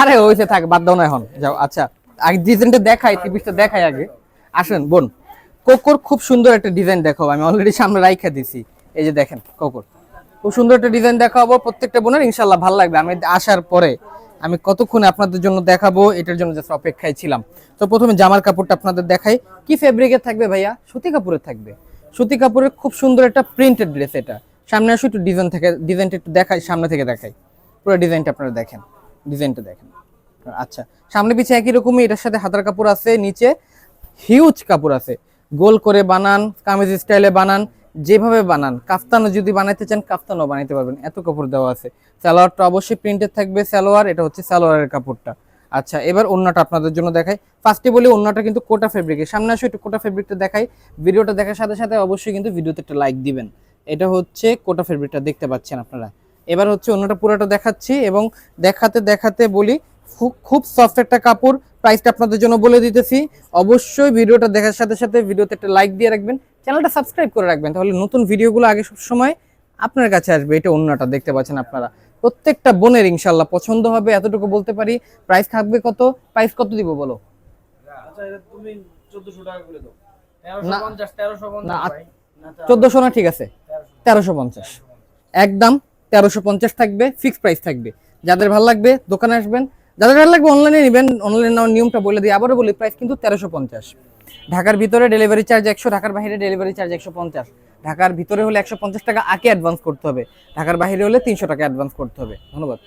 আরে হইছে, থাক, বাদ দাও না এখন। যাও আচ্ছা আগে ডিজাইনটা দেখাই থ্রি পিসটা দেখাই আগে। আসেন, বোন, কোকোর খুব সুন্দর একটা ডিজাইন দেখাবো আমি অলরেডি সামনে রাইখা দিছি। এই যে দেখেন, কোকোর। খুব সুন্দর একটা ডিজাইন দেখাবো, প্রত্যেকটা বোনের ইনশাল্লাহ ভালো লাগবে। আমি আসার পরে আমি কতক্ষণে আপনাদের জন্য দেখাবো, এটার জন্য জাস্ট অপেক্ষায় ছিলাম। তো প্রথমে জামার কাপড়টা আপনাদের দেখাই। কি ফেব্রিকের থাকবে ভাইয়া? সুতি কাপড়ের থাকবে। সুতি কাপড়ের খুব সুন্দর একটা প্রিন্টেড ড্রেস এটা। সামনে আসো, একটু ডিজাইন থেকে ডিজাইনটা একটু দেখাই, সামনে থেকে দেখাই। পুরো ডিজাইনটা আপনারা দেখেন। ডিজাইনটা দেখেন। আচ্ছা সামনে পিছে একই রকমই, এটার সাথে হাতার কাপড় আছে, নিচে হিউজ কাপড় আছে। গোল করে বানান, কামিজ স্টাইলে বানান, যেভাবে বানান। কাফতানও যদি বানাইতে চান, কাফতানও বানাইতে পারবেন। এত কাপড় দেওয়া আছে। সালোয়ারটা অবশ্যই প্রিন্টেড থাকবে। সালোয়ার, এটা হচ্ছে সালোয়ারের কাপড়টা। আচ্ছা এবার অন্যটা আপনাদের জন্য দেখাই। ফার্স্টে বলি অন্যটা কিন্তু কোটা ফেব্রিকের সামনে আসো, একটু কোটা ফেব্রিকটা দেখাই। ভিডিওটা দেখার সাথে সাথে অবশ্যই কিন্তু ভিডিওতে একটা লাইক দিবেন। এটা হচ্ছে কোটা ফেব্রিকটা দেখতে পাচ্ছেন আপনারা। এবার হচ্ছে অন্যটা পুরোটা দেখাচ্ছি এবং দেখাতে দেখাতে বলি খুব খুব সফট একটা কাপড়। প্রাইসটা আপনাদের জন্য বলে দিতেছি। অবশ্যই ভিডিওটা দেখার সাথে সাথে ভিডিওতে একটা লাইক দিয়ে রাখবেন। চ্যানেলটা সাবস্ক্রাইব করে রাখবেন। তাহলে নতুন ভিডিওগুলো আগে সব সময় আপনার কাছে আসবে। এটা অন্যটা দেখতে পাচ্ছেন আপনারা। প্রত্যেকটা বোনের ইনশাল্লাহ পছন্দ হবে এতটুকু বলতে পারি। প্রাইস থাকবে কত? প্রাইস কত দিব বলো? আচ্ছা এটা তুমি 1400 টাকা করে দাও। না। 1350 1350 না, ভাই। চোদ্দশো না ঠিক আছে। তেরোশো পঞ্চাশ। একদম তেরোশো পঞ্চাশ থাকবে ফিক্সড প্রাইস থাকবে। যাদের ভালো লাগবে, দোকানে আসবেন। যাদের ভালো লাগবে অনলাইনে নেবেন। অনলাইনে নেওয়ার নিয়মটা বলে দিই, আবারও বলি প্রাইস কিন্তু তেরোশো পঞ্চাশ। ঢাকার ভিতরে ডেলিভারি চার্জ একশো, ঢাকার বাইরে ডেলিভারি চার্জ একশো পঞ্চাশ। ঢাকার ভিতরে হলে একশো পঞ্চাশ টাকা আগে অ্যাডভান্স করতে হবে। ঢাকার বাইরে হলে তিনশো টাকা অ্যাডভান্স করতে হবে। ধন্যবাদ।